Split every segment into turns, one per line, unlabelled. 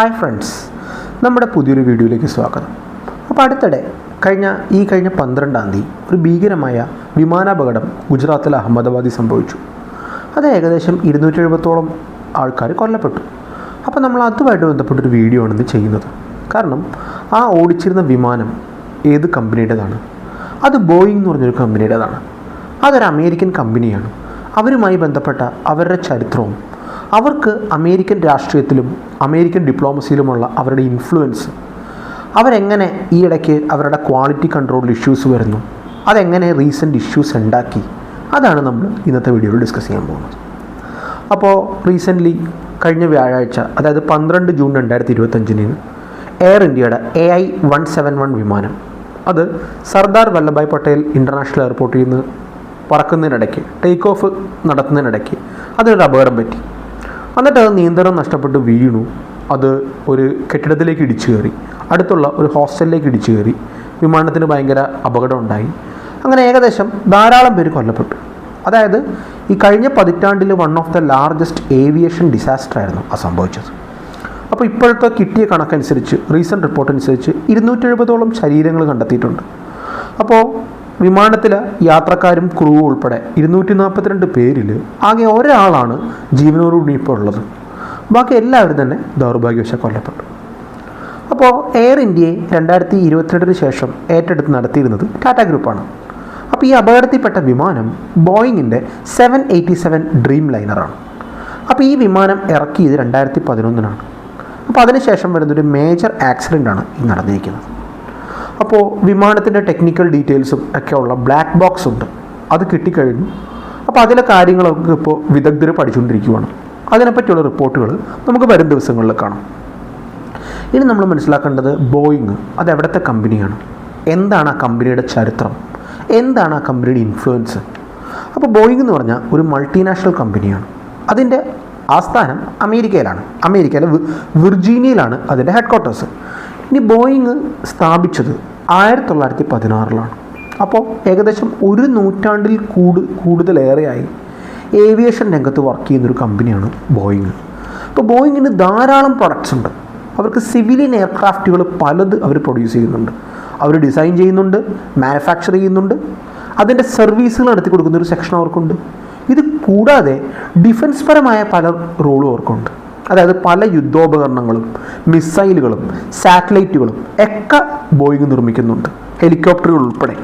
Hi friends നമ്മുടെ പുതിയൊരു വീഡിയോയിലേക്ക് സ്വാഗതം. അപ്പോൾ അടുത്തിടെ കഴിഞ്ഞ ഈ കഴിഞ്ഞ പന്ത്രണ്ടാം തീയതി ഒരു ഭീകരമായ വിമാനാപകടം ഗുജറാത്തിലെ അഹമ്മദാബാദിൽ സംഭവിച്ചു. അത് ഏകദേശം ഇരുന്നൂറ്റി എഴുപത്തോളം ആൾക്കാർ കൊല്ലപ്പെട്ടു. അപ്പോൾ നമ്മൾ അതുമായിട്ട് ബന്ധപ്പെട്ടൊരു വീഡിയോ ആണ് ഇന്ന് ചെയ്യുന്നത്. കാരണം ആ ഓടിച്ചിരുന്ന വിമാനം ഏത് കമ്പനിയുടേതാണ്? അത് ബോയിങ് എന്ന് പറഞ്ഞൊരു കമ്പനിയുടേതാണ്. അതൊരു അമേരിക്കൻ കമ്പനിയാണ്. അവരുമായി ബന്ധപ്പെട്ട അവരുടെ ചരിത്രവും അവർക്ക് അമേരിക്കൻ രാഷ്ട്രീയത്തിലും അമേരിക്കൻ ഡിപ്ലോമസിയിലുമുള്ള അവരുടെ ഇൻഫ്ലുവൻസ് അവരെങ്ങനെ ഈ ഇടയ്ക്ക് അവരുടെ ക്വാളിറ്റി കൺട്രോൾ ഇഷ്യൂസ് വരുന്നു അതെങ്ങനെ റീസെന്റ് ഇഷ്യൂസ് ഉണ്ടാക്കി അതാണ് നമ്മൾ ഇന്നത്തെ വീഡിയോയിൽ ഡിസ്കസ് ചെയ്യാൻ പോകുന്നത്. അപ്പോൾ റീസെന്റ്ലി കഴിഞ്ഞ വ്യാഴാഴ്ച അതായത് പന്ത്രണ്ട് ജൂൺ രണ്ടായിരത്തി ഇരുപത്തഞ്ചിന് എയർ ഇന്ത്യയുടെ A I one seven one വിമാനം അത് സർദാർ വല്ലഭായ് പട്ടേൽ ഇന്റർനാഷണൽ എയർപോർട്ടിൽ നിന്ന് പറക്കുന്നതിനിടയ്ക്ക് ടേക്ക് ഓഫ് നടത്തുന്നതിനിടയ്ക്ക് അതിനൊരു അപകടം പറ്റി. എന്നിട്ട് അത് നിയന്ത്രണം നഷ്ടപ്പെട്ട് വീണു. അത് ഒരു കെട്ടിടത്തിലേക്ക് ഇടിച്ചു കയറി. അടുത്തുള്ള ഒരു ഹോസ്റ്റലിലേക്ക് ഇടിച്ചു കയറി. വിമാനത്തിന് ഭയങ്കര അപകടം ഉണ്ടായി. അങ്ങനെ ഏകദേശം ധാരാളം പേര് കൊല്ലപ്പെട്ടു. അതായത് ഈ കഴിഞ്ഞ പതിറ്റാണ്ടിൽ one of the largest aviation disaster ആയിരുന്നു ആ സംഭവിച്ചത്. അപ്പോൾ ഇപ്പോഴത്തെ കിട്ടിയ കണക്കനുസരിച്ച് റീസെന്റ് റിപ്പോർട്ട് അനുസരിച്ച് ഇരുന്നൂറ്റി എഴുപതോളം ശരീരങ്ങൾ കണ്ടെത്തിയിട്ടുണ്ട്. അപ്പോൾ വിമാനത്തിലെ യാത്രക്കാരും ക്രൂ ഉൾപ്പെടെ ഇരുന്നൂറ്റി നാൽപ്പത്തിരണ്ട് പേരിൽ ആകെ ഒരാളാണ് ജീവനോടുകൂടി ഇപ്പോൾ ഉള്ളത്. ബാക്കി എല്ലാവരും തന്നെ ദൗർഭാഗ്യവശ കൊല്ലപ്പെട്ടു. അപ്പോൾ എയർ ഇന്ത്യയെ രണ്ടായിരത്തി ഇരുപത്തിരണ്ടിന് ശേഷം ഏറ്റെടുത്ത് നടത്തിയിരുന്നത് ടാറ്റ ഗ്രൂപ്പാണ് അപ്പോൾ ഈ അപകടത്തിൽപ്പെട്ട വിമാനം ബോയിങ്ങിന്റെ സെവൻ എയ്റ്റി സെവൻ ഡ്രീം ലൈനറാണ് അപ്പോൾ ഈ വിമാനം ഇറക്കിയത് രണ്ടായിരത്തി പതിനൊന്നിനാണ് അപ്പോൾ അതിനുശേഷം വരുന്നൊരു മേജർ ആക്സിഡന്റാണ് ഈ നടന്നിരിക്കുന്നത്. അപ്പോൾ വിമാനത്തിന്റെ ടെക്നിക്കൽ ഡീറ്റെയിൽസും ഒക്കെ ഉള്ള ബ്ലാക്ക് ബോക്സ് ഉണ്ട്. അത് കിട്ടിക്കഴിഞ്ഞു. അപ്പോൾ അതിലെ കാര്യങ്ങളൊക്കെ ഇപ്പോൾ വിദഗ്ധർ പഠിച്ചുകൊണ്ടിരിക്കുകയാണ് അതിനെപ്പറ്റിയുള്ള റിപ്പോർട്ടുകൾ നമുക്ക് വരും ദിവസങ്ങളിൽ കാണാം. ഇനി നമ്മൾ മനസ്സിലാക്കേണ്ടത് ബോയിങ് അത് എവിടുത്തെ കമ്പനിയാണ് എന്താണ് ആ കമ്പനിയുടെ ചരിത്രം? എന്താണ് ആ കമ്പനിയുടെ ഇൻഫ്ലുവൻസ് അപ്പോൾ ബോയിങ് എന്ന് പറഞ്ഞാൽ ഒരു മൾട്ടിനാഷണൽ കമ്പനിയാണ് അതിന്റെ ആസ്ഥാനം അമേരിക്കയിലാണ്. അമേരിക്കയിലെ വിർജീനിയയിലാണ് അതിന്റെ ഹെഡ് ക്വാർട്ടേഴ്സ് ഇനി ബോയിങ് സ്ഥാപിച്ചത് ആയിരത്തി തൊള്ളായിരത്തി പതിനാറിലാണ് അപ്പോൾ ഏകദേശം ഒരു നൂറ്റാണ്ടിൽ കൂടു കൂടുതലേറെയായി ഏവിയേഷൻ രംഗത്ത് വർക്ക് ചെയ്യുന്നൊരു കമ്പനിയാണ് ബോയിങ് അപ്പോൾ ബോയിങ്ങിന് ധാരാളം പ്രൊഡക്ട്സ് ഉണ്ട്. അവർക്ക് സിവിലിയൻ എയർക്രാഫ്റ്റുകൾ പലത് അവർ പ്രൊഡ്യൂസ് ചെയ്യുന്നുണ്ട്. അവർ ഡിസൈൻ ചെയ്യുന്നുണ്ട് മാനുഫാക്ചർ ചെയ്യുന്നുണ്ട്. അതിന്റെ സർവീസുകൾ നടത്തി കൊടുക്കുന്ന ഒരു സെക്ഷൻ അവർക്കുണ്ട്. ഇത് കൂടാതെ ഡിഫൻസ് പരമായ പല റോളും അവർക്കുണ്ട്. അതായത് പല യുദ്ധോപകരണങ്ങളും മിസൈലുകളും സാറ്റലൈറ്റുകളും ഒക്കെ ബോയിങ് നിർമ്മിക്കുന്നുണ്ട്. ഹെലികോപ്റ്ററുകൾ ഉൾപ്പെടെ.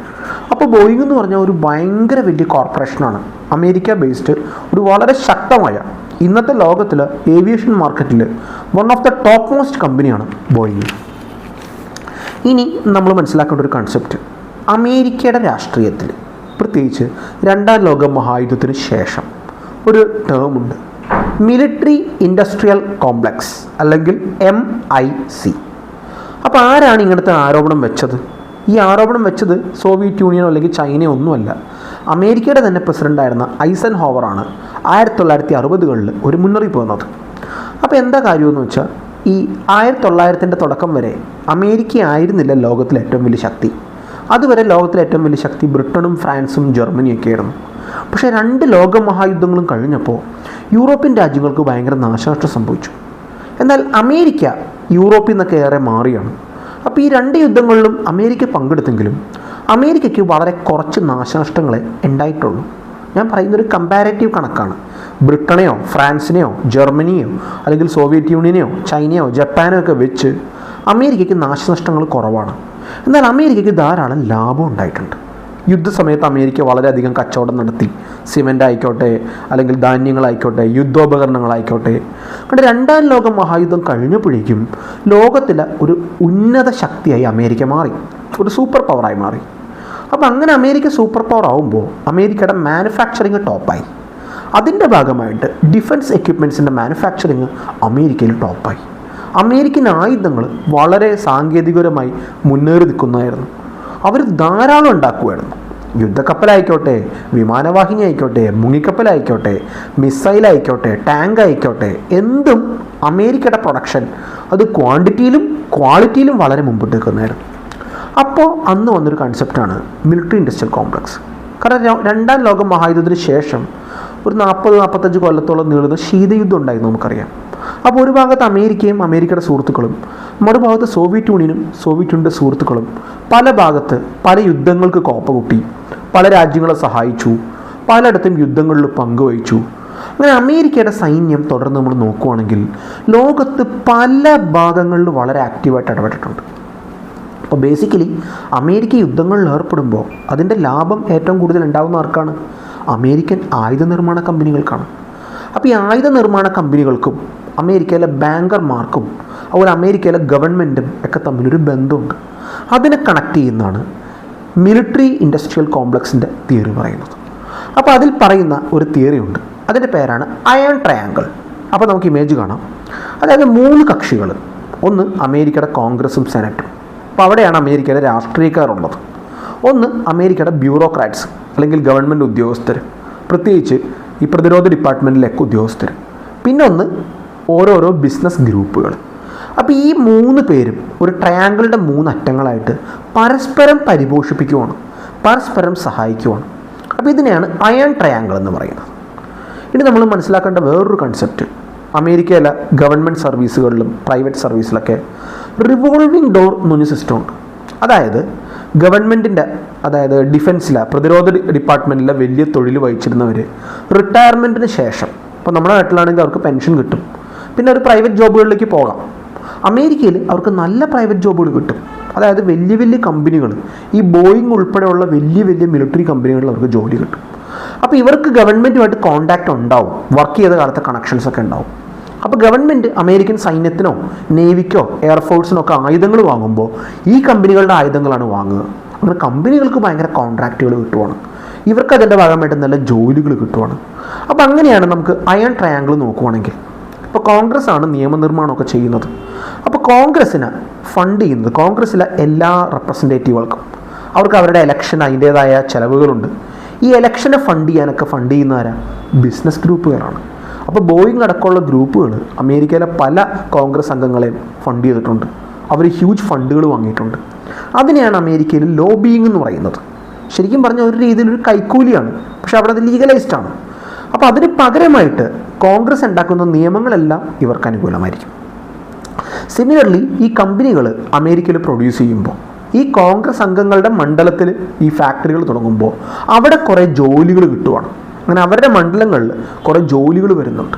അപ്പോൾ ബോയിങ് എന്ന് പറഞ്ഞാൽ ഒരു ഭയങ്കര വലിയ കോർപ്പറേഷനാണ്. അമേരിക്ക ബേസ്ഡ് ഒരു വളരെ ശക്തമായ ഇന്നത്തെ ലോകത്തിൽ ഏവിയേഷൻ മാർക്കറ്റിൽ one of the top most കമ്പനിയാണ് ബോയിങ്. ഇനി നമ്മൾ മനസ്സിലാക്കേണ്ട ഒരു കൺസെപ്റ്റ് അമേരിക്കയുടെ രാഷ്ട്രീയത്തിൽ പ്രത്യേകിച്ച് രണ്ടാം ലോക മഹായുദ്ധത്തിന് ശേഷം ഒരു ടേമുണ്ട് മിലിറ്ററി ഇൻഡസ്ട്രിയൽ കോംപ്ലക്സ് അല്ലെങ്കിൽ എം ഐ സി അപ്പോൾ ആരാണ് ഇങ്ങനത്തെ ആരോപണം വെച്ചത്? ഈ ആരോപണം വെച്ചത് സോവിയറ്റ് യൂണിയനോ അല്ലെങ്കിൽ ചൈനയോ ഒന്നുമല്ല. അമേരിക്കയുടെ തന്നെ പ്രസിഡന്റായിരുന്ന ഐസൻ ഹോവറാണ് ആയിരത്തി തൊള്ളായിരത്തി അറുപതുകളിൽ ഒരു മുന്നറിയിപ്പ് വന്നത്. അപ്പോൾ എന്താ കാര്യമെന്ന് വെച്ചാൽ ഈ ആയിരത്തി തൊള്ളായിരത്തിന്റെ തുടക്കം വരെ അമേരിക്ക ആയിരുന്നില്ല ലോകത്തിലെ ഏറ്റവും വലിയ ശക്തി. അതുവരെ ലോകത്തിലെ ഏറ്റവും വലിയ ശക്തി ബ്രിട്ടനും ഫ്രാൻസും ജർമ്മനിയൊക്കെ ആയിരുന്നു പക്ഷേ രണ്ട് ലോകമഹായുദ്ധങ്ങളും കഴിഞ്ഞപ്പോൾ യൂറോപ്യൻ രാജ്യങ്ങൾക്ക് ഭയങ്കര നാശനഷ്ടം സംഭവിച്ചു. എന്നാൽ അമേരിക്ക യൂറോപ്പിൽ നിന്നൊക്കെ ഏറെ മാറിയാണ്. അപ്പോൾ ഈ രണ്ട് യുദ്ധങ്ങളിലും അമേരിക്ക പങ്കെടുത്തെങ്കിലും അമേരിക്കയ്ക്ക് വളരെ കുറച്ച് നാശനഷ്ടങ്ങളെ ഉണ്ടായിട്ടുള്ളൂ. ഞാൻ പറയുന്നൊരു കമ്പാരറ്റീവ് കണക്കാണ്. ബ്രിട്ടനെയോ ഫ്രാൻസിനെയോ ജർമ്മനിയോ അല്ലെങ്കിൽ സോവിയറ്റ് യൂണിയനെയോ ചൈനയോ ജപ്പാനോ ഒക്കെ വെച്ച് അമേരിക്കയ്ക്ക് നാശനഷ്ടങ്ങൾ കുറവാണ്. എന്നാൽ അമേരിക്കയ്ക്ക് ധാരാളം ലാഭം ഉണ്ടായിട്ടുണ്ട്. യുദ്ധസമയത്ത് അമേരിക്ക വളരെയധികം കച്ചവടം നടത്തി. സിമെന്റ് ആയിക്കോട്ടെ അല്ലെങ്കിൽ ധാന്യങ്ങളായിക്കോട്ടെ യുദ്ധോപകരണങ്ങളായിക്കോട്ടെ. കണ്ട് രണ്ടാം ലോക മഹായുദ്ധം കഴിഞ്ഞപ്പോഴേക്കും ലോകത്തിലെ ഒരു ഉന്നത ശക്തിയായി അമേരിക്ക മാറി. ഒരു സൂപ്പർ പവറായി മാറി. അപ്പോൾ അങ്ങനെ അമേരിക്ക സൂപ്പർ പവർ ആവുമ്പോൾ അമേരിക്കയുടെ മാനുഫാക്ചറിങ് ടോപ്പായി. അതിന്റെ ഭാഗമായിട്ട് ഡിഫൻസ് എക്യുപ്മെന്റ്സിന്റെ മാനുഫാക്ചറിങ് അമേരിക്കയിൽ ടോപ്പായി. അമേരിക്കൻ ആയുധങ്ങൾ വളരെ സാങ്കേതികപരമായി മുന്നേറി നിൽക്കുന്നതായിരുന്നു. അവർ ധാരാളം ഉണ്ടാക്കുമായിരുന്നു യുദ്ധക്കപ്പലായിക്കോട്ടെ വിമാനവാഹിനി ആയിക്കോട്ടെ മുങ്ങിക്കപ്പലായിക്കോട്ടെ മിസൈലായിക്കോട്ടെ ടാങ്ക് ആയിക്കോട്ടെ എന്തും അമേരിക്കയുടെ പ്രൊഡക്ഷൻ അത് ക്വാണ്ടിറ്റിയിലും ക്വാളിറ്റിയിലും വളരെ മുമ്പിട്ട് നിൽക്കുന്നതായിരുന്നു. അപ്പോൾ അന്ന് വന്നൊരു കൺസെപ്റ്റാണ് മിലിറ്ററി ഇൻഡസ്ട്രിയൽ കോംപ്ലക്സ്. കാരണം രണ്ടാം ലോക മഹായുദ്ധത്തിന് ശേഷം ഒരു നാൽപ്പത് നാൽപ്പത്തഞ്ച് കൊല്ലത്തോളം നീളുന്ന ശീതയുദ്ധം ഉണ്ടായിരുന്നു നമുക്കറിയാം. അപ്പോൾ ഒരു ഭാഗത്ത് അമേരിക്കയും അമേരിക്കയുടെ സുഹൃത്തുക്കളും മറുഭാഗത്ത് സോവിയറ്റ് യൂണിയനും സോവിയറ്റ് യൂണിയന്റെ സുഹൃത്തുക്കളും പല ഭാഗത്ത് പല യുദ്ധങ്ങൾക്ക് കോപ്പ കൂട്ടി പല രാജ്യങ്ങളെ സഹായിച്ചു പലയിടത്തും യുദ്ധങ്ങളിൽ പങ്കുവഹിച്ചു. അങ്ങനെ അമേരിക്കയുടെ സൈന്യം തുടർന്ന് നമ്മൾ നോക്കുവാണെങ്കിൽ ലോകത്ത് പല ഭാഗങ്ങളിൽ വളരെ ആക്റ്റീവായിട്ട് ഇടപെട്ടിട്ടുണ്ട്. അപ്പോൾ ബേസിക്കലി അമേരിക്ക യുദ്ധങ്ങളിൽ ഏർപ്പെടുമ്പോൾ അതിന്റെ ലാഭം ഏറ്റവും കൂടുതൽ ഉണ്ടാകുന്ന ആർക്കാണ്? അമേരിക്കൻ ആയുധ നിർമ്മാണ കമ്പനികൾക്കാണ് അപ്പോൾ ഈ ആയുധ നിർമ്മാണ കമ്പനികൾക്കും അമേരിക്കയിലെ ബാങ്കർമാർക്കും അതുപോലെ അമേരിക്കയിലെ ഗവൺമെന്റും ഒക്കെ തമ്മിലൊരു ബന്ധമുണ്ട്. അതിനെ കണക്ട് ചെയ്യുന്നതാണ് മിലിറ്ററി ഇൻഡസ്ട്രിയൽ കോംപ്ലക്സിന്റെ തിയറി പറയുന്നത്. അപ്പോൾ അതിൽ പറയുന്ന ഒരു തിയറി ഉണ്ട്. അതിന്റെ പേരാണ് അയൺ ട്രയാങ്കിൾ അപ്പോൾ നമുക്ക് ഇമേജ് കാണാം. അതായത് മൂന്ന് കക്ഷികൾ ഒന്ന് അമേരിക്കയുടെ കോൺഗ്രസും സെനറ്റും. അപ്പോൾ അവിടെയാണ് അമേരിക്കയിലെ രാഷ്ട്രീയക്കാരുള്ളത്. ഒന്ന് അമേരിക്കയുടെ ബ്യൂറോക്രാറ്റ്സ് അല്ലെങ്കിൽ ഗവൺമെന്റ് ഉദ്യോഗസ്ഥർ പ്രത്യേകിച്ച് ഈ പ്രതിരോധ ഡിപ്പാർട്ട്മെന്റിലേക്ക് ഉദ്യോഗസ്ഥർ പിന്നെ ഒന്ന് ഓരോരോ ബിസിനസ് ഗ്രൂപ്പുകൾ അപ്പോൾ ഈ മൂന്ന് പേരും ഒരു ട്രയാങ്കിളുടെ മൂന്ന് അറ്റങ്ങളായിട്ട് പരസ്പരം പരിപോഷിപ്പിക്കുവാണ് പരസ്പരം സഹായിക്കുവാണ്. അപ്പോൾ ഇതിനെയാണ് അയൺ ട്രയാങ്കിൾ എന്ന് പറയുന്നത്. ഇനി നമ്മൾ മനസ്സിലാക്കേണ്ട വേറൊരു കൺസെപ്റ്റ് അമേരിക്കയിലെ ഗവൺമെന്റ് സർവീസുകളിലും പ്രൈവറ്റ് സർവീസിലൊക്കെ റിവോൾവിംഗ് ഡോർ എന്നൊരു സിസ്റ്റമുണ്ട് അതായത് ഗവൺമെന്റിന്റെ അതായത് ഡിഫൻസിലെ പ്രതിരോധ ഡിപ്പാർട്ട്മെന്റിലെ വലിയ തൊഴിൽ വഹിച്ചിരുന്നവർ റിട്ടയർമെന്റിന് ശേഷം ഇപ്പോൾ നമ്മുടെ നാട്ടിലാണെങ്കിൽ അവർക്ക് പെൻഷൻ കിട്ടും. പിന്നെ ഒരു പ്രൈവറ്റ് ജോബുകളിലേക്ക് പോകാം. അമേരിക്കയിൽ അവർക്ക് നല്ല പ്രൈവറ്റ് ജോബുകൾ കിട്ടും. അതായത് വലിയ വലിയ കമ്പനികൾ ഈ ബോയിങ് ഉൾപ്പെടെയുള്ള വലിയ വലിയ മിലിറ്ററി കമ്പനികളിൽ അവർക്ക് ജോലി കിട്ടും. അപ്പോൾ ഇവർക്ക് ഗവൺമെന്റുമായിട്ട് കോൺടാക്റ്റ് ഉണ്ടാവും. വർക്ക് ചെയ്ത കാലത്തെ കണക്ഷൻസ് ഒക്കെ ഉണ്ടാവും. അപ്പോൾ ഗവൺമെന്റ് അമേരിക്കൻ സൈന്യത്തിനോ നേവിക്കോ എയർഫോഴ്സിനോ ഒക്കെ ആയുധങ്ങൾ വാങ്ങുമ്പോൾ ഈ കമ്പനികളുടെ ആയുധങ്ങളാണ് വാങ്ങുക. അങ്ങനെ കമ്പനികൾക്ക് ഭയങ്കര കോൺട്രാക്റ്റുകൾ കിട്ടുവാണ്. ഇവർക്ക് അതിന്റെ ഭാഗമായിട്ട് നല്ല ജോലികൾ കിട്ടുവാണ്. അപ്പോൾ അങ്ങനെയാണ് നമുക്ക് അയൺ ട്രയാങ്കിൾ നോക്കുവാണെങ്കിൽ. ഇപ്പോൾ കോൺഗ്രസ് ആണ് നിയമനിർമ്മാണമൊക്കെ ചെയ്യുന്നത്. അപ്പോൾ കോൺഗ്രസ്സിന് ഫണ്ട് ചെയ്യുന്നത് കോൺഗ്രസ്സിലെ എല്ലാ റെപ്രസെന്റേറ്റീവുകൾക്കും അവർക്ക് അവരുടെ ഇലക്ഷൻ അതിന്റേതായ ചിലവുകളുണ്ട്. ഈ ഇലക്ഷനെ ഫണ്ട് ചെയ്യാനൊക്കെ ഫണ്ട് ചെയ്യുന്നവരാ ബിസിനസ് ഗ്രൂപ്പുകളാണ് അപ്പോൾ ബോയിങ് അടക്കമുള്ള ഗ്രൂപ്പുകൾ അമേരിക്കയിലെ പല കോൺഗ്രസ് അംഗങ്ങളെയും ഫണ്ട് ചെയ്തിട്ടുണ്ട്. അവർ ഹ്യൂജ് ഫണ്ടുകൾ വാങ്ങിയിട്ടുണ്ട്. അതിനെയാണ് അമേരിക്കയിൽ ലോബിയിങ് എന്ന് പറയുന്നത്. ശരിക്കും പറഞ്ഞ ഒരു രീതിയിൽ ഒരു കൈക്കൂലിയാണ്. പക്ഷെ അവിടെ അത് ലീഗലൈസ്ഡ് ആണ്. അപ്പോൾ അതിന് പകരമായിട്ട് കോൺഗ്രസ് ഉണ്ടാക്കുന്ന നിയമങ്ങളെല്ലാം ഇവർക്ക് അനുകൂലമായിരിക്കും. സിമിലർലി ഈ കമ്പനികൾ അമേരിക്കയിൽ പ്രൊഡ്യൂസ് ചെയ്യുമ്പോൾ ഈ കോൺഗ്രസ് അംഗങ്ങളുടെ മണ്ഡലത്തിൽ ഈ ഫാക്ടറികൾ തുടങ്ങുമ്പോൾ അവിടെ കുറേ ജോലികൾ കിട്ടുവാണ്. അങ്ങനെ അവരുടെ മണ്ഡലങ്ങളിൽ കുറേ ജോലികൾ വരുന്നുണ്ട്.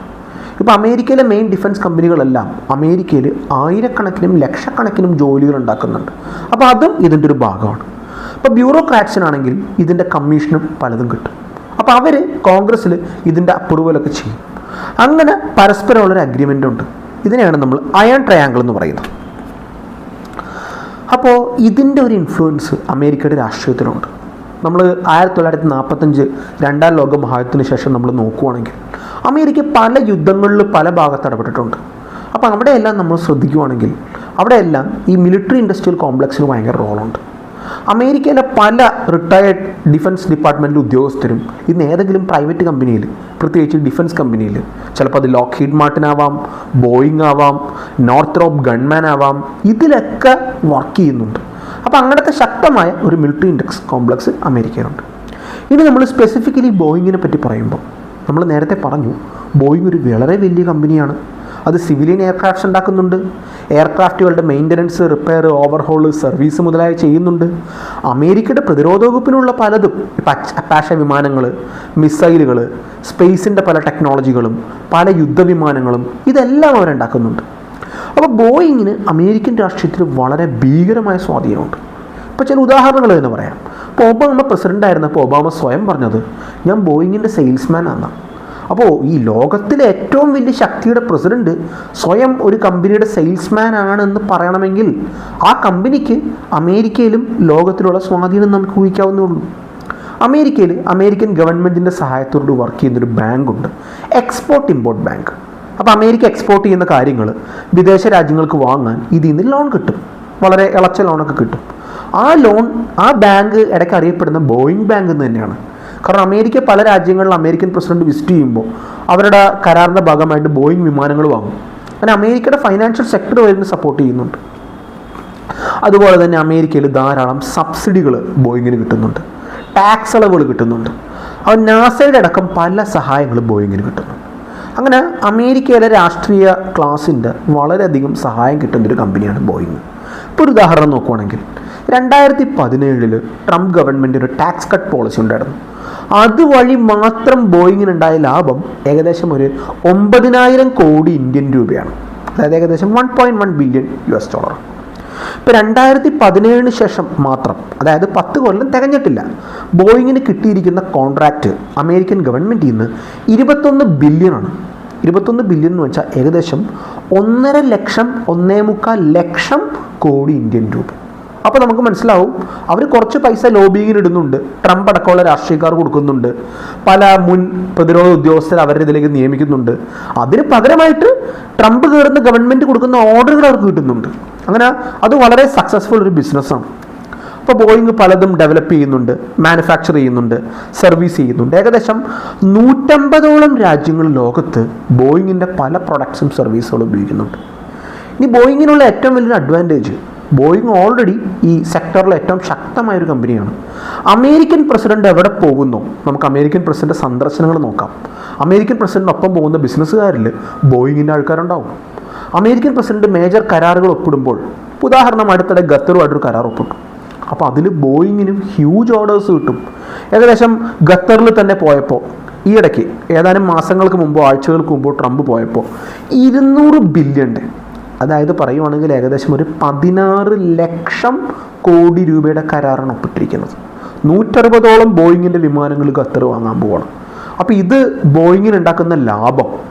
ഇപ്പോൾ അമേരിക്കയിലെ മെയിൻ ഡിഫൻസ് കമ്പനികളെല്ലാം അമേരിക്കയിൽ ആയിരക്കണക്കിനും ലക്ഷക്കണക്കിനും ജോലികൾ ഉണ്ടാക്കുന്നുണ്ട്. അപ്പോൾ അതും ഇതിന്റെ ഒരു ഭാഗമാണ്. ഇപ്പോൾ ബ്യൂറോക്രാറ്റ്സിനാണെങ്കിൽ ഇതിന്റെ കമ്മീഷനും പലതും കിട്ടും. അപ്പോൾ അവർ കോൺഗ്രസ്സിൽ ഇതിന്റെ അപ്രൂവലൊക്കെ ചെയ്യും. അങ്ങനെ പരസ്പരമുള്ളൊരു അഗ്രിമെന്റ് ഉണ്ട്. ഇതിനെയാണ് നമ്മൾ അയൺ ട്രയാങ്കിൾ എന്ന് പറയുന്നത്. അപ്പോൾ ഇതിന്റെ ഒരു ഇൻഫ്ലുവൻസ് അമേരിക്കയുടെ രാഷ്ട്രീയത്തിലുണ്ട്. നമ്മൾ ആയിരത്തി തൊള്ളായിരത്തി നാൽപ്പത്തഞ്ച് രണ്ടാം ലോക മഹായുദ്ധത്തിന് ശേഷം നമ്മൾ നോക്കുവാണെങ്കിൽ അമേരിക്ക പല യുദ്ധങ്ങളിൽ പല ഭാഗത്ത് ഇടപെട്ടിട്ടുണ്ട്. അപ്പോൾ അവിടെയെല്ലാം നമ്മൾ ശ്രദ്ധിക്കുവാണെങ്കിൽ അവിടെയെല്ലാം ഈ മിലിറ്ററി ഇൻഡസ്ട്രിയൽ കോംപ്ലക്സിന് ഭയങ്കര റോളുണ്ട്. അമേരിക്കയിലെ പല റിട്ടയർഡ് ഡിഫൻസ് ഡിപ്പാർട്ട്മെന്റ് ഉദ്യോഗസ്ഥരും ഇന്ന് ഏതെങ്കിലും പ്രൈവറ്റ് കമ്പനിയിൽ പ്രത്യേകിച്ച് ഡിഫൻസ് കമ്പനിയിൽ ചിലപ്പോൾ അത് ലോക്ക് ഹീഡ് ആവാം ബോയിങ് ആവാം നോർത്ത് ഗൺമാൻ ആവാം ഇതിലൊക്കെ വർക്ക് ചെയ്യുന്നുണ്ട്. അപ്പോൾ അങ്ങനത്തെ ശക്തമായ ഒരു മിലിറ്ററി ഇൻഡെക്സ് കോംപ്ലക്സ് അമേരിക്കയിലുണ്ട്. ഇനി നമ്മൾ സ്പെസിഫിക്കലി ബോയിങ്ങിനെ പറ്റി പറയുമ്പോൾ നമ്മൾ നേരത്തെ പറഞ്ഞു ബോയിങ് ഒരു വളരെ വലിയ കമ്പനിയാണ്. അത് സിവിലിയൻ എയർക്രാഫ്റ്റ്സ് ഉണ്ടാക്കുന്നുണ്ട്. എയർക്രാഫ്റ്റുകളുടെ മെയിന്റനൻസ് റിപ്പയർ ഓവർഹോൾ സർവീസ് മുതലായ ചെയ്യുന്നുണ്ട്. അമേരിക്കയുടെ പ്രതിരോധ വകുപ്പിനുള്ള പലതും ഇപ്പം അപ്പാഷ വിമാനങ്ങൾ മിസൈലുകൾ സ്പേസിന്റെ പല ടെക്നോളജികളും പല യുദ്ധവിമാനങ്ങളും ഇതെല്ലാം അവരുണ്ടാക്കുന്നുണ്ട്. അപ്പോൾ ബോയിങ്ങിന് അമേരിക്കൻ രാഷ്ട്രീയത്തിൽ വളരെ ഭീകരമായ സ്വാധീനമുണ്ട്. ഇപ്പോൾ ചില ഉദാഹരണങ്ങൾ എന്ന് പറയാം. ഇപ്പോൾ ഒബാമ പ്രസിഡന്റ് ആയിരുന്നപ്പോൾ ഒബാമ സ്വയം പറഞ്ഞത് ഞാൻ ബോയിങ്ങിന്റെ സെയിൽസ്മാൻ ആണ് അപ്പോൾ ഈ ലോകത്തിലെ ഏറ്റവും വലിയ ശക്തിയുടെ പ്രസിഡന്റ് സ്വയം ഒരു കമ്പനിയുടെ സെയിൽസ്മാൻ ആണെന്ന് പറയണമെങ്കിൽ ആ കമ്പനിക്ക് അമേരിക്കയിലും ലോകത്തിലുള്ള സ്വാധീനം നമുക്ക് ഊഹിക്കാവുന്നേ ഉള്ളൂ. അമേരിക്കയിൽ അമേരിക്കൻ ഗവൺമെന്റിന്റെ സഹായത്തോട് വർക്ക് ചെയ്യുന്നൊരു ബാങ്കുണ്ട് എക്സ്പോർട്ട് ഇമ്പോർട്ട് ബാങ്ക് അപ്പോൾ അമേരിക്ക എക്സ്പോർട്ട് ചെയ്യുന്ന കാര്യങ്ങൾ വിദേശ രാജ്യങ്ങൾക്ക് വാങ്ങാൻ ഇതിൽ നിന്ന് ലോൺ കിട്ടും. വളരെ ഇളച്ച ലോണൊക്കെ കിട്ടും. ആ ലോൺ ആ ബാങ്ക് ഇടയ്ക്ക് അറിയപ്പെടുന്ന ബോയിങ് ബാങ്ക് എന്ന് തന്നെയാണ്. കാരണം അമേരിക്ക പല രാജ്യങ്ങളിൽ അമേരിക്കൻ പ്രസിഡന്റ് വിസിറ്റ് ചെയ്യുമ്പോൾ അവരുടെ കരാറിന്റെ ഭാഗമായിട്ട് ബോയിങ് വിമാനങ്ങൾ വാങ്ങും. അങ്ങനെ അമേരിക്കയുടെ ഫൈനാൻഷ്യൽ സെക്ടർ വരുന്ന സപ്പോർട്ട് ചെയ്യുന്നുണ്ട്. അതുപോലെ തന്നെ അമേരിക്കയിൽ ധാരാളം സബ്സിഡികൾ ബോയിങ്ങിന് കിട്ടുന്നുണ്ട്. ടാക്സ് ഇളവുകൾ കിട്ടുന്നുണ്ട്. അപ്പോൾ നാസയുടെ അടക്കം പല സഹായങ്ങളും ബോയിങ്ങിന് കിട്ടുന്നു അങ്ങനെ അമേരിക്കയിലെ രാഷ്ട്രീയ ക്ലാസിന്റെ വളരെയധികം സഹായം കിട്ടുന്നൊരു കമ്പനിയാണ് ബോയിങ്. ഇപ്പോൾ ഒരു ഉദാഹരണം നോക്കുവാണെങ്കിൽ രണ്ടായിരത്തി പതിനേഴിൽ ട്രംപ് ഗവൺമെന്റ് ഒരു ടാക്സ് കട്ട് പോളിസി ഉണ്ടായിരുന്നു. അതുവഴി മാത്രം ബോയിങ്ങിനുണ്ടായ ലാഭം ഏകദേശം ഒരു ഒമ്പതിനായിരം കോടി ഇന്ത്യൻ രൂപയാണ്. അതായത് ഏകദേശം one point one billion U S dollar ഇപ്പോൾ രണ്ടായിരത്തി പതിനേഴിന് ശേഷം മാത്രം അതായത് പത്ത് കൊല്ലം തികഞ്ഞിട്ടില്ല ബോയിങ്ങിന് കിട്ടിയിരിക്കുന്ന കോൺട്രാക്റ്റ് അമേരിക്കൻ ഗവൺമെന്റിൽ നിന്ന് ഇരുപത്തൊന്ന് ബില്യണാണ് ഇരുപത്തൊന്ന് ബില്യൺ എന്ന് വെച്ചാൽ ഏകദേശം ഒന്നര ലക്ഷം ഒന്നേ മുക്കാൽ ലക്ഷം കോടി ഇന്ത്യൻ രൂപ. അപ്പോൾ നമുക്ക് മനസ്സിലാവും അവർ കുറച്ച് പൈസ ലോബിയിങ്ങിന് ഇടുന്നുണ്ട് ട്രംപ് അടക്കമുള്ള രാഷ്ട്രീയക്കാർ കൊടുക്കുന്നുണ്ട് പല മുൻ പ്രതിരോധ ഉദ്യോഗസ്ഥർ അവരുടെ ഇതിലേക്ക് നിയമിക്കുന്നുണ്ട്. അതിന് പകരമായിട്ട് ട്രംപ് കയറുന്ന ഗവൺമെന്റ് കൊടുക്കുന്ന ഓർഡറുകൾ അവർക്ക് കിട്ടുന്നുണ്ട്. അങ്ങനെ അത് വളരെ സക്സസ്ഫുൾ ഒരു ബിസിനസ്സാണ് ഇപ്പോൾ ബോയിങ് പലതും ഡെവലപ്പ് ചെയ്യുന്നുണ്ട് മാനുഫാക്ചർ ചെയ്യുന്നുണ്ട് സർവീസ് ചെയ്യുന്നുണ്ട്. ഏകദേശം നൂറ്റമ്പതോളം രാജ്യങ്ങൾ ലോകത്ത് ബോയിങ്ങിന്റെ പല പ്രൊഡക്ട്സും സർവീസുകളും ഉപയോഗിക്കുന്നുണ്ട്. ഇനി ബോയിങ്ങിനുള്ള ഏറ്റവും വലിയൊരു അഡ്വാന്റേജ് ബോയിങ് ഓൾറെഡി ഈ സെക്ടറിലെ ഏറ്റവും ശക്തമായ ഒരു കമ്പനിയാണ് അമേരിക്കൻ പ്രസിഡന്റ് എവിടെ പോകുന്നു? നമുക്ക് അമേരിക്കൻ പ്രസിഡന്റ് സന്ദർശനങ്ങൾ നോക്കാം. അമേരിക്കൻ പ്രസിഡന്റിനൊപ്പം പോകുന്ന ബിസിനസ്സുകാരിൽ ബോയിങ്ങിന്റെ ആൾക്കാരുണ്ടാവും. അമേരിക്കൻ പ്രസിഡന്റ് മേജർ കരാറുകൾ ഒപ്പിടുമ്പോൾ ഉദാഹരണം അടുത്തിടെ ഖത്തറുമായിട്ടൊരു കരാർ ഒപ്പിട്ടു. അപ്പോൾ അതിൽ ബോയിങ്ങിനും ഹ്യൂജ് ഓർഡേഴ്സ് കിട്ടും. ഏകദേശം ഖത്തറിൽ തന്നെ പോയപ്പോൾ ഈ ഏതാനും മാസങ്ങൾക്ക് മുമ്പോ ആഴ്ചകൾക്ക് മുമ്പോ ട്രംപ് പോയപ്പോൾ ഇരുന്നൂറ് ബില്യന്റെ അതായത് പറയുവാണെങ്കിൽ ഏകദേശം ഒരു പതിനാറ് ലക്ഷം കോടി രൂപയുടെ കരാറാണ് ഒപ്പിട്ടിരിക്കുന്നത്. നൂറ്ററുപതോളം ബോയിങ്ങിന്റെ വിമാനങ്ങൾ ഖത്തർ വാങ്ങാൻ പോവാണ്. അപ്പോൾ ഇത് ബോയിങ്ങിന് ഉണ്ടാക്കുന്ന ലാഭം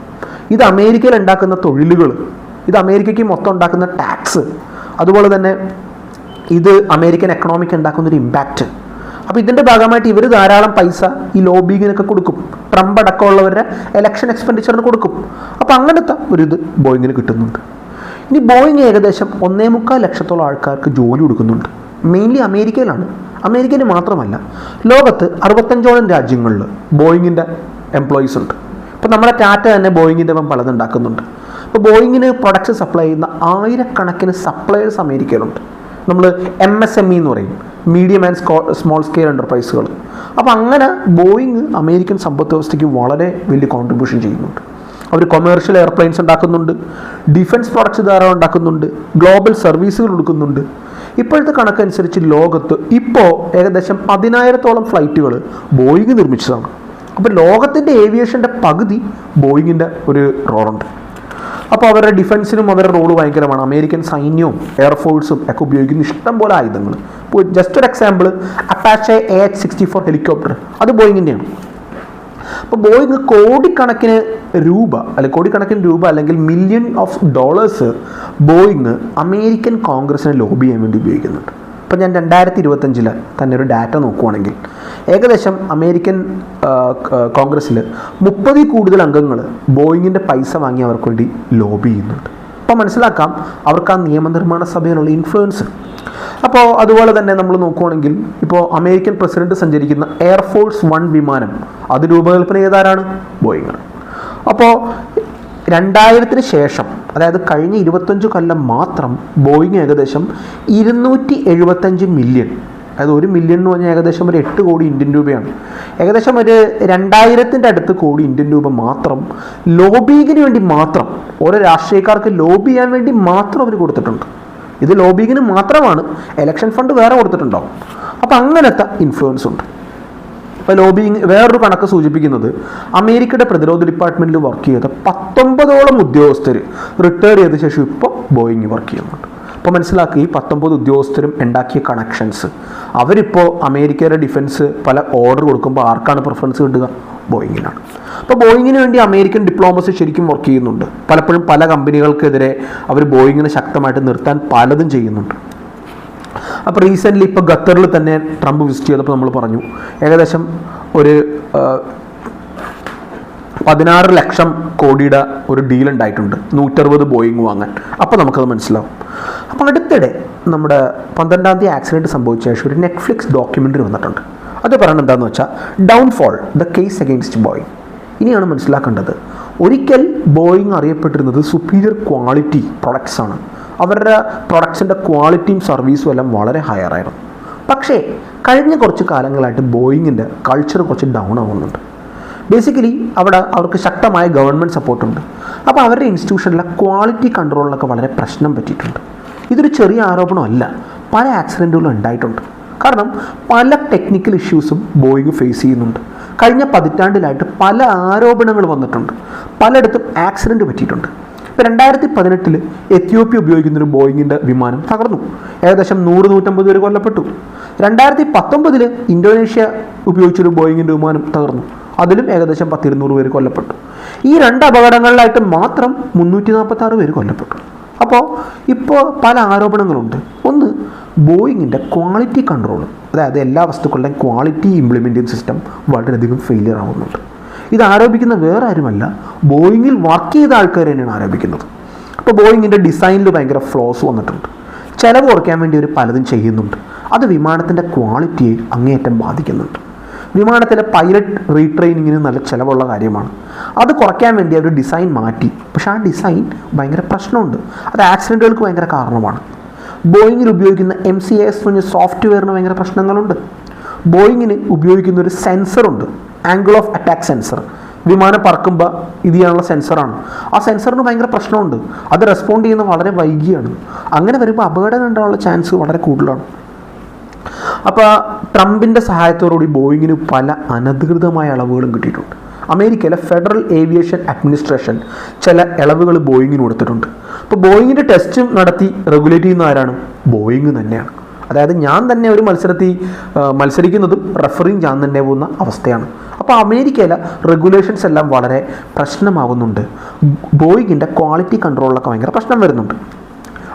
ഇത് അമേരിക്കയിൽ ഉണ്ടാക്കുന്ന തൊഴിലുകൾ ഇത് അമേരിക്കയ്ക്ക് മൊത്തം ഉണ്ടാക്കുന്ന ടാക്സ് അതുപോലെ തന്നെ ഇത് അമേരിക്കൻ എക്കണോമിക്ക് ഉണ്ടാക്കുന്ന ഒരു ഇമ്പാക്റ്റ് അപ്പോൾ ഇതിന്റെ ഭാഗമായിട്ട് ഇവർ ധാരാളം പൈസ ഈ ലോബിങ്ങിനൊക്കെ കൊടുക്കും. ട്രംപ് അടക്കമുള്ളവരുടെ ഇലക്ഷൻ എക്സ്പെൻഡിച്ചറിന് കൊടുക്കും. അപ്പോൾ അങ്ങനത്തെ ഒരു ഇത് ബോയിങ്ങിന് കിട്ടുന്നുണ്ട്. ഇനി ബോയിങ് ഏകദേശം ഒന്നേ മുക്കാൽ ലക്ഷത്തോളം ആൾക്കാർക്ക് ജോലി കൊടുക്കുന്നുണ്ട്. മെയിൻലി അമേരിക്കയിലാണ്. അമേരിക്കയിൽ മാത്രമല്ല ലോകത്ത് അറുപത്തഞ്ചോളം രാജ്യങ്ങളിൽ ബോയിങ്ങിന്റെ എംപ്ലോയീസ് ഉണ്ട്. ഇപ്പോൾ നമ്മുടെ ടാറ്റ തന്നെ ബോയിങ്ങിന്റെ ഇപ്പം പലതും ഉണ്ടാക്കുന്നുണ്ട് അപ്പോൾ ബോയിങ്ങിന് പ്രൊഡക്ട്സ് സപ്ലൈ ചെയ്യുന്ന ആയിരക്കണക്കിന് സപ്ലയേഴ്സ് അമേരിക്കയിലുണ്ട്. നമ്മൾ എം എസ് എം ഇ എന്ന് പറയും. മീഡിയം ആൻഡ് സ്മോൾ സ്കെയിൽ എന്റർപ്രൈസുകൾ അപ്പോൾ അങ്ങനെ ബോയിങ് അമേരിക്കൻ സമ്പദ് വ്യവസ്ഥയ്ക്ക് വളരെ വലിയ കോൺട്രിബ്യൂഷൻ ചെയ്യുന്നുണ്ട്. അവർ കൊമേഴ്ഷ്യൽ എയർപ്ലെയിൻസ് ഉണ്ടാക്കുന്നുണ്ട്. ഡിഫൻസ് പ്രൊഡക്ട്സ് ധാരാളം ഉണ്ടാക്കുന്നുണ്ട്. ഗ്ലോബൽ സർവീസുകൾ കൊടുക്കുന്നുണ്ട്. ഇപ്പോഴത്തെ കണക്കനുസരിച്ച് ലോകത്ത് ഇപ്പോൾ ഏകദേശം പതിനായിരത്തോളം ഫ്ലൈറ്റുകൾ ബോയിങ് നിർമ്മിച്ചതാണ്. അപ്പോൾ ലോകത്തിന്റെ ഏവിയേഷന്റെ പകുതി ബോയിങ്ങിന്റെ ഒരു റോളുണ്ട് അപ്പോൾ അവരുടെ ഡിഫൻസിനും അവരുടെ റോൾ ഭയങ്കരമാണ്. അമേരിക്കൻ സൈന്യവും എയർഫോഴ്സും ഒക്കെ ഉപയോഗിക്കുന്ന ഇഷ്ടം പോലെ ആയുധങ്ങൾ. ഇപ്പോൾ ജസ്റ്റ് ഒരു example Apache A H sixty four helicopter അത് ബോയിങ്ങിന്റെയാണ് അപ്പോൾ ബോയിങ് കോടിക്കണക്കിന് രൂപ അല്ലെങ്കിൽ കോടിക്കണക്കിന് രൂപ അല്ലെങ്കിൽ million of dollars Boeing American കോൺഗ്രസിനെ ലോബി ചെയ്യാൻ വേണ്ടി ഉപയോഗിക്കുന്നുണ്ട്. ഇപ്പം ഞാൻ രണ്ടായിരത്തി ഇരുപത്തഞ്ചിൽ തന്നെ ഒരു ഡാറ്റ നോക്കുവാണെങ്കിൽ ഏകദേശം അമേരിക്കൻ കോൺഗ്രസ്സിൽ മുപ്പതിൽ കൂടുതൽ അംഗങ്ങൾ ബോയിങ്ങിന്റെ പൈസ വാങ്ങി അവർക്ക് വേണ്ടി ലോബി ചെയ്യുന്നുണ്ട്. അപ്പോൾ മനസ്സിലാക്കാം അവർക്ക് ആ നിയമനിർമ്മാണ സഭയിലുള്ള ഇൻഫ്ലുവൻസ് അപ്പോൾ അതുപോലെ തന്നെ നമ്മൾ നോക്കുവാണെങ്കിൽ ഇപ്പോൾ അമേരിക്കൻ പ്രസിഡന്റ് സഞ്ചരിക്കുന്ന എയർഫോഴ്സ് വൺ വിമാനം അത് രൂപകൽപ്പന ചെയ്താരാണ് ബോയിങ് അപ്പോൾ രണ്ടായിരത്തിന് ശേഷം അതായത് കഴിഞ്ഞ ഇരുപത്തഞ്ച് കൊല്ലം മാത്രം ബോയിങ് ഏകദേശം ഇരുന്നൂറ്റി മില്യൺ അതായത് ഒരു മില്യൺ എന്ന് പറഞ്ഞാൽ ഏകദേശം ഒരു എട്ട് കോടി ഇന്ത്യൻ രൂപയാണ്. ഏകദേശം ഒരു രണ്ടായിരത്തിന്റെ അടുത്ത് കോടി ഇന്ത്യൻ രൂപ മാത്രം ലോബിങ്ങിന് വേണ്ടി മാത്രം ഓരോ രാഷ്ട്രീയക്കാർക്ക് ലോബി ചെയ്യാൻ വേണ്ടി മാത്രം അവർ കൊടുത്തിട്ടുണ്ട്. ഇത് ലോബിങ്ങിന് മാത്രമാണ് എലക്ഷൻ ഫണ്ട് വേറെ കൊടുത്തിട്ടുണ്ടാവും അപ്പോൾ അങ്ങനത്തെ ഇൻഫ്ലുവൻസ് ഉണ്ട്. ഇപ്പോൾ ലോബിങ് വേറൊരു കണക്ക് സൂചിപ്പിക്കുന്നത് അമേരിക്കയുടെ പ്രതിരോധ ഡിപ്പാർട്ട്മെന്റിൽ വർക്ക് ചെയ്ത പത്തൊമ്പതോളം ഉദ്യോഗസ്ഥർ റിട്ടയർ ചെയ്ത ശേഷം ഇപ്പോൾ ബോയിങ് വർക്ക് ചെയ്യുന്നുണ്ട്. അപ്പോൾ മനസ്സിലാക്കുക ഈ പത്തൊമ്പത് ഉദ്യോഗസ്ഥരും ഉണ്ടാക്കിയ കണക്ഷൻസ് അവരിപ്പോൾ അമേരിക്കയുടെ ഡിഫൻസ് പല ഓർഡർ കൊടുക്കുമ്പോൾ ആർക്കാണ് പ്രിഫറൻസ് കിട്ടുക? ബോയിങ്ങിനാണ് അപ്പോൾ ബോയിങ്ങിന് വേണ്ടി അമേരിക്കൻ ഡിപ്ലോമസി ശരിക്കും വർക്ക് ചെയ്യുന്നുണ്ട്. പലപ്പോഴും പല കമ്പനികൾക്കെതിരെ അവർ ബോയിങ്ങിനെ ശക്തമായിട്ട് നിർത്താൻ പലതും ചെയ്യുന്നുണ്ട്. അപ്പോൾ റീസെന്റ്ലി ഇപ്പോൾ ഖത്തറിൽ തന്നെ ട്രംപ് വിസിറ്റ് ചെയ്തപ്പോൾ നമ്മൾ പറഞ്ഞു. ഏകദേശം ഒരു പതിനാറ് ലക്ഷം കോടിയുടെ ഒരു ഡീൽ ഉണ്ടായിട്ടുണ്ട്. നൂറ്ററുപത് ബോയിങ് വാങ്ങാൻ. അപ്പോൾ നമുക്കത് മനസ്സിലാവും. അപ്പോൾ അടുത്തിടെ നമ്മുടെ പന്ത്രണ്ടാം തീയതി ആക്സിഡന്റ് സംഭവിച്ച ശേഷം ഒരു നെറ്റ്ഫ്ലിക്സ് ഡോക്യുമെന്ററി വന്നിട്ടുണ്ട്. അത് പറയുന്നത് എന്താണെന്ന് വെച്ചാൽ downfall the case against Boeing ഇനിയാണ് മനസ്സിലാക്കേണ്ടത്. ഒരിക്കൽ ബോയിങ് അറിയപ്പെട്ടിരുന്നത് സുപ്പീരിയർ ക്വാളിറ്റി പ്രൊഡക്ട്സ് ആണ്. അവരുടെ പ്രൊഡക്ട്സിന്റെ ക്വാളിറ്റിയും സർവീസും എല്ലാം വളരെ ഹയർ ആയിരുന്നു. പക്ഷേ കഴിഞ്ഞ കുറച്ച് കാലങ്ങളായിട്ട് ബോയിങ്ങിന്റെ കൾച്ചർ കുറച്ച് ഡൗൺ ആവുന്നുണ്ട്. ബേസിക്കലി അവിടെ അവർക്ക് ശക്തമായ ഗവൺമെന്റ് സപ്പോർട്ടുണ്ട് അപ്പോൾ അവരുടെ ഇൻസ്റ്റിറ്റ്യൂഷനിലെ ക്വാളിറ്റി കൺട്രോളിലൊക്കെ വളരെ പ്രശ്നം പറ്റിയിട്ടുണ്ട്. ഇതൊരു ചെറിയ ആരോപണമല്ല. പല ആക്സിഡന്റുകളും ഉണ്ടായിട്ടുണ്ട്. കാരണം പല ടെക്നിക്കൽ ഇഷ്യൂസും ബോയിങ് ഫേസ് ചെയ്യുന്നുണ്ട്. കഴിഞ്ഞ പതിറ്റാണ്ടിലായിട്ട് പല ആരോപണങ്ങൾ വന്നിട്ടുണ്ട്. പലയിടത്തും ആക്സിഡന്റ് പറ്റിയിട്ടുണ്ട്. ഇപ്പോൾ രണ്ടായിരത്തി പതിനെട്ടിൽ എത്യോപ്യ ഉപയോഗിക്കുന്ന ഒരു ബോയിങ്ങിന്റെ വിമാനം തകർന്നു. ഏകദേശം നൂറ് നൂറ്റമ്പത് പേര് കൊല്ലപ്പെട്ടു. രണ്ടായിരത്തി പത്തൊമ്പതിൽ ഇന്തോനേഷ്യ ഉപയോഗിച്ചൊരു ബോയിങ്ങിന്റെ വിമാനം തകർന്നു. അതിലും ഏകദേശം പത്തിരുന്നൂറ് പേര് കൊല്ലപ്പെട്ടു. ഈ രണ്ട് അപകടങ്ങളിലായിട്ട് മാത്രം മുന്നൂറ്റി നാൽപ്പത്തി ആറ് പേര് കൊല്ലപ്പെട്ടു. അപ്പോൾ ഇപ്പോൾ പല ആരോപണങ്ങളുണ്ട്. ഒന്ന് ബോയിങ്ങിന്റെ ക്വാളിറ്റി കൺട്രോൾ അതായത് എല്ലാ വസ്തുക്കളുടെയും ക്വാളിറ്റി ഇംപ്ലിമെന്റിംഗ് സിസ്റ്റം വളരെയധികം ഫെയിലിയർ ആവുന്നുണ്ട്. ഇത് ആരോപിക്കുന്ന വേറെ ആരുമല്ല ബോയിങ്ങിൽ വർക്ക് ചെയ്ത ആൾക്കാർ തന്നെയാണ് ആരോപിക്കുന്നത്. അപ്പോൾ ബോയിങ്ങിന്റെ ഡിസൈനിൽ ഭയങ്കര ഫ്ലോസ് വന്നിട്ടുണ്ട്. ചിലവ് കുറയ്ക്കാൻ വേണ്ടി അവർ പലതും ചെയ്യുന്നുണ്ട്. അത് വിമാനത്തിന്റെ ക്വാളിറ്റിയെ അങ്ങേയറ്റം ബാധിക്കുന്നുണ്ട്. വിമാനത്തിലെ പൈലറ്റ് റീട്രെയിനിങ്ങിന് നല്ല ചിലവുള്ള കാര്യമാണ്. അത് കുറയ്ക്കാൻ വേണ്ടി അവർ ഡിസൈൻ മാറ്റി. പക്ഷേ ആ ഡിസൈൻ ഭയങ്കര പ്രശ്നമുണ്ട്. അത് ആക്സിഡന്റുകൾക്ക് ഭയങ്കര കാരണമാണ്. ബോയിങ്ങിൽ ഉപയോഗിക്കുന്ന എം സി എസ് പറഞ്ഞ സോഫ്റ്റ്വെയറിന് ഭയങ്കര പ്രശ്നങ്ങളുണ്ട്. ബോയിങ്ങിന് ഉപയോഗിക്കുന്ന ഒരു സെൻസറുണ്ട് ആംഗിൾ ഓഫ് അറ്റാക്ക് സെൻസർ വിമാനം പറക്കുമ്പോൾ ഇത് ചെയ്യാനുള്ള സെൻസറാണ് ആ സെൻസറിന് ഭയങ്കര പ്രശ്നമുണ്ട്. അത് റെസ്പോണ്ട് ചെയ്യുന്നത് വളരെ വൈകിയാണ്. അങ്ങനെ വരുമ്പോൾ അപകടം ഉണ്ടാകാനുള്ള ചാൻസ് വളരെ കൂടുതലാണ്. അപ്പോൾ ട്രംപിന്റെ സഹായത്തോടുകൂടി ബോയിങ്ങിന് പല അനധികൃതമായ അളവുകളും കിട്ടിയിട്ടുണ്ട്. അമേരിക്കയിലെ ഫെഡറൽ ഏവിയേഷൻ അഡ്മിനിസ്ട്രേഷൻ ചില ഇളവുകൾ ബോയിങ്ങിന് കൊടുത്തിട്ടുണ്ട്. അപ്പോൾ ബോയിങ്ങിന്റെ ടെസ്റ്റ് നടത്തി റെഗുലേറ്റ് ചെയ്യുന്ന ആരാണ്? ബോയിങ് തന്നെയാണ്. അതായത് ഞാൻ തന്നെ ഒരു മത്സരത്തിൽ മത്സരിക്കുന്നതും റെഫറിങ് ഞാൻ തന്നെ പോകുന്ന അവസ്ഥയാണ്. അപ്പോൾ അമേരിക്കയിലെ റെഗുലേഷൻസ് എല്ലാം വളരെ പ്രശ്നമാകുന്നുണ്ട്. ബോയിങ്ങിന്റെ ക്വാളിറ്റി കൺട്രോളിലൊക്കെ ഭയങ്കര പ്രശ്നം വരുന്നുണ്ട്.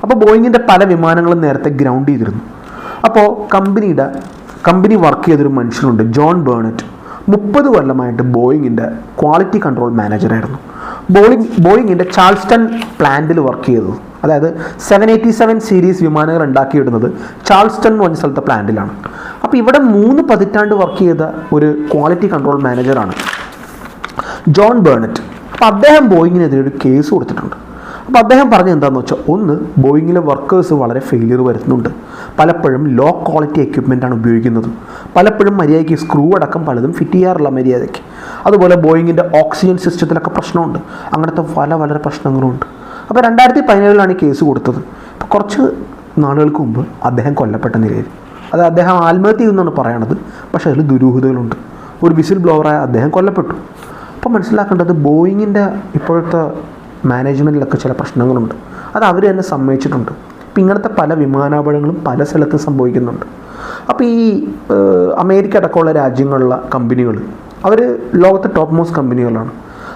അപ്പോൾ ബോയിങ്ങിന്റെ പല വിമാനങ്ങളും നേരത്തെ ഗ്രൗണ്ട് ചെയ്തിരുന്നു. അപ്പോൾ കമ്പനിയുടെ കമ്പനി വർക്ക് ചെയ്തൊരു മനുഷ്യനുണ്ട് ജോൺ ബേണറ്റ്. മുപ്പത് കൊല്ലമായിട്ട് ബോയിങ്ങിന്റെ ക്വാളിറ്റി കൺട്രോൾ മാനേജറായിരുന്നു ബോയിങ് ബോയിങ്ങിന്റെ ചാൾസ്റ്റൺ പ്ലാന്റിൽ വർക്ക് ചെയ്തത് അതായത് സെവൻ എയ്റ്റി സെവൻ സീരീസ് വിമാനങ്ങൾ ഉണ്ടാക്കിയിടുന്നത് ചാൾസ്റ്റൺ എന്ന് പറഞ്ഞ സ്ഥലത്തെ പ്ലാന്റിലാണ് അപ്പോൾ ഇവിടെ മൂന്ന് പതിറ്റാണ്ട് വർക്ക് ചെയ്ത ഒരു ക്വാളിറ്റി കൺട്രോൾ മാനേജറാണ് ജോൺ ബേണറ്റ്. അപ്പോൾ അദ്ദേഹം ബോയിങ്ങിനെതിരെ ഒരു കേസ് കൊടുത്തിട്ടുണ്ട്. അപ്പോൾ അദ്ദേഹം പറഞ്ഞത് എന്താണെന്ന് വെച്ചാൽ ഒന്ന് ബോയിങ്ങിലെ വർക്കേഴ്സ് വളരെ ഫെയിലിയർ വരുന്നുണ്ട് പലപ്പോഴും ലോ ക്വാളിറ്റി എക്യുപ്മെന്റാണ് ഉപയോഗിക്കുന്നത്. പലപ്പോഴും മര്യാദയ്ക്ക് സ്ക്രൂ അടക്കം പലതും ഫിറ്റ് ചെയ്യാറില്ല മര്യാദയ്ക്ക്. അതുപോലെ ബോയിങ്ങിന്റെ ഓക്സിജൻ സിസ്റ്റത്തിലൊക്കെ പ്രശ്നമുണ്ട്. അങ്ങനത്തെ പല പല പ്രശ്നങ്ങളുമുണ്ട് അപ്പോൾ രണ്ടായിരത്തി പതിനേഴിലാണ് ഈ കേസ് കൊടുത്തത്. അപ്പോൾ കുറച്ച് നാളുകൾക്ക് മുമ്പ് അദ്ദേഹം കൊല്ലപ്പെട്ട നിലയിൽ. അത് അദ്ദേഹം ആത്മഹത്യ ചെയ്യുമെന്നാണ് പറയണത്. പക്ഷേ അതിൽ ദുരൂഹതകളുണ്ട്. ഒരു വിസിൽ ബ്ലോവറായ അദ്ദേഹം കൊല്ലപ്പെട്ടു. അപ്പോൾ മനസ്സിലാക്കേണ്ടത് ബോയിങ്ങിന്റെ ഇപ്പോഴത്തെ മാനേജ്മെന്റിലൊക്കെ ചില പ്രശ്നങ്ങളുണ്ട്. അത് അവർ തന്നെ സമ്മതിച്ചിട്ടുണ്ട്. ഇപ്പം ഇങ്ങനത്തെ പല വിമാനാപകടങ്ങളും പല സ്ഥലത്തും സംഭവിക്കുന്നുണ്ട്. അപ്പോൾ ഈ അമേരിക്ക അടക്കമുള്ള രാജ്യങ്ങളുള്ള കമ്പനികൾ അവർ ലോകത്തെ ടോപ്പ് മോസ്റ്റ് കമ്പനികളാണ്.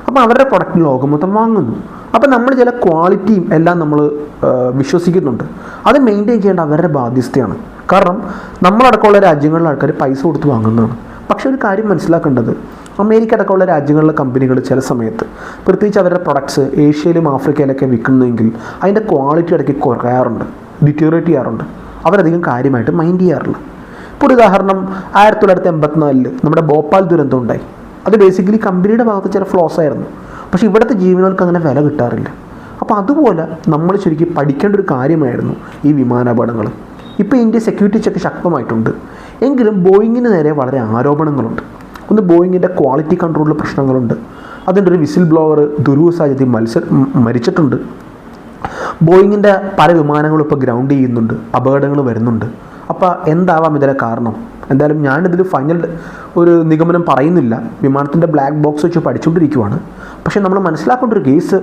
അപ്പോൾ അവരുടെ പ്രൊഡക്റ്റ് ലോകം മൊത്തം വാങ്ങുന്നു. അപ്പോൾ നമ്മൾ ചില ക്വാളിറ്റിയും എല്ലാം നമ്മൾ വിശ്വസിക്കുന്നുണ്ട്. അത് മെയിന്റെയിൻ ചെയ്യേണ്ട അവരുടെ ബാധ്യസ്ഥയാണ്. കാരണം നമ്മളടക്കമുള്ള രാജ്യങ്ങളിലെ ആൾക്കാർ പൈസ കൊടുത്ത് വാങ്ങുന്നതാണ്. പക്ഷേ ഒരു കാര്യം മനസ്സിലാക്കേണ്ടത്. അമേരിക്ക അടക്കമുള്ള രാജ്യങ്ങളിലെ കമ്പനികൾ ചില സമയത്ത് പ്രത്യേകിച്ച് അവരുടെ പ്രൊഡക്ട്സ് ഏഷ്യയിലും ആഫ്രിക്കയിലൊക്കെ വിൽക്കുന്നെങ്കിൽ അതിന്റെ ക്വാളിറ്റി ഇടയ്ക്ക് കുറയാറുണ്ട് ഡിറ്റീറേറ്റ് ചെയ്യാറുണ്ട്. അവരധികം കാര്യമായിട്ട് മൈൻഡ് ചെയ്യാറില്ല. ഇപ്പോൾ ഒരു ഉദാഹരണം ആയിരത്തി തൊള്ളായിരത്തി എൺപത്തിനാലിൽ നമ്മുടെ ഭോപ്പാൽ ദുരന്തം ഉണ്ടായി. അത് ബേസിക്കലി കമ്പനിയുടെ ഭാഗത്ത് ചില ഫ്ലോസ് ആയിരുന്നു. പക്ഷേ ഇവിടുത്തെ ജീവനുകൾക്ക് അങ്ങനെ വില കിട്ടാറില്ല. അപ്പോൾ അതുപോലെ നമ്മൾ ശരിക്കും പഠിക്കേണ്ട ഒരു കാര്യമായിരുന്നു ഈ വിമാനാപകടങ്ങൾ. ഇപ്പോൾ ഇന്ത്യ സെക്യൂരിറ്റി ചെക്ക് ശക്തമായിട്ടുണ്ട്. എങ്കിലും ബോയിങ്ങിന് നേരെ വളരെ ആരോപണങ്ങളുണ്ട്. ഒന്ന് ബോയിങ്ങിന്റെ ക്വാളിറ്റി കൺട്രോളിൽ പ്രശ്നങ്ങളുണ്ട്. അതിന്റെ ഒരു വിസിൽ ബ്ലോവർ ദുരൂഹ സാഹചര്യത്തിൽ മത്സര മ- മരിച്ചിട്ടുണ്ട്. ബോയിങ്ങിന്റെ പല വിമാനങ്ങളും ഇപ്പോൾ ഗ്രൗണ്ട് ചെയ്യുന്നുണ്ട്. അപകടങ്ങൾ വരുന്നുണ്ട്. അപ്പോൾ എന്താവാം ഇതിലെ കാരണം? എന്തായാലും ഞാനിതിൽ ഫൈനൽ ഒരു നിഗമനം പറയുന്നില്ല. വിമാനത്തിന്റെ ബ്ലാക്ക് ബോക്സ് വെച്ച് പഠിച്ചുകൊണ്ടിരിക്കുവാണ്. പക്ഷേ നമ്മൾ മനസ്സിലാക്കേണ്ട ഒരു കേസ്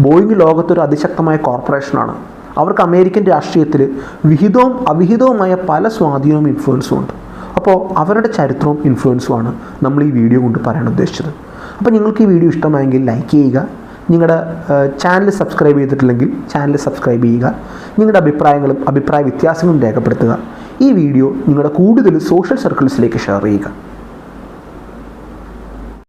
ബോയിങ് ലോകത്തൊരു അതിശക്തമായ കോർപ്പറേഷനാണ്. അവർക്ക് അമേരിക്കൻ രാഷ്ട്രീയത്തിൽ വിഹിതവും അവിഹിതവുമായ പല സ്വാധീനവും ഇൻഫ്ലുവൻസും ഉണ്ട്. അപ്പോൾ അവരുടെ ചരിത്രവും ഇൻഫ്ലുവൻസുമാണ് നമ്മൾ ഈ വീഡിയോ കൊണ്ട് പറയാൻ ഉദ്ദേശിച്ചത്. അപ്പോൾ നിങ്ങൾക്ക് ഈ വീഡിയോ ഇഷ്ടമായെങ്കിൽ ലൈക്ക് ചെയ്യുക. നിങ്ങളുടെ ചാനൽ സബ്സ്ക്രൈബ് ചെയ്തിട്ടില്ലെങ്കിൽ ചാനൽ സബ്സ്ക്രൈബ് ചെയ്യുക. നിങ്ങളുടെ അഭിപ്രായങ്ങളും അഭിപ്രായ വ്യത്യാസങ്ങളും രേഖപ്പെടുത്തുക. ഈ വീഡിയോ നിങ്ങളുടെ കൂടുതൽ സോഷ്യൽ സർക്കിൾസിലേക്ക് ഷെയർ ചെയ്യുക.